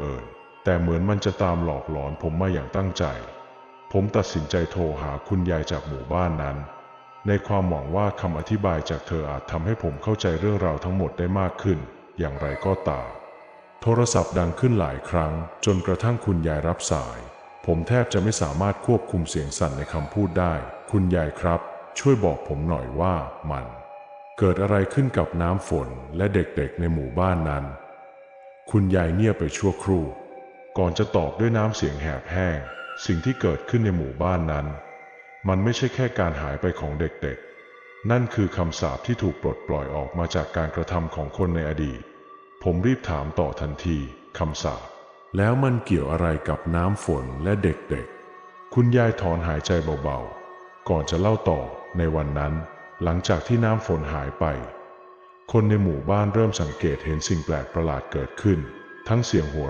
เอิญแต่เหมือนมันจะตามหลอกหลอนผมมาอย่างตั้งใจ ผมตัดสินใจโทรหาคุณยายจากหมู่บ้านนั้น ในความหวังว่าคำอธิบายจากเธออาจทำให้ผมเข้าใจเรื่องราวทั้งหมดได้มากขึ้น อย่างไรก็ตาม โทรศัพท์ดังขึ้นหลายครั้ง จนกระทั่งคุณยายรับสาย ผมแทบจะไม่สามารถควบคุมเสียงสั่นในคำพูดได้ คุณยายครับ ช่วยบอกผมหน่อยว่ามัน เกิดอะไรขึ้นกับน้ำฝนและเด็กๆในหมู่บ้านนั้น คุณยายเงียบไปชั่วครู่ ก่อนจะตอบด้วยน้ำเสียงแหบแห้ง สิ่งที่เกิดขึ้นในหมู่บ้านนั้น มันไม่ใช่แค่การหายไปของเด็กๆ นั่นคือคำสาปที่ถูกปลดปล่อยออกมาจากการกระทำของคนในอดีต ผมรีบถามต่อทันทีคำสาปแล้วมันเกี่ยวอะไรกับน้ำฝนและเด็กๆ คุณยายถอนหายใจเบาๆ ก่อนจะเล่าต่อในวันนั้น หลังจากที่น้ำฝนหายไป คนในหมู่บ้านเริ่มสังเกตเห็นสิ่งแปลกประหลาดเกิดขึ้น ทั้งเสียงหัว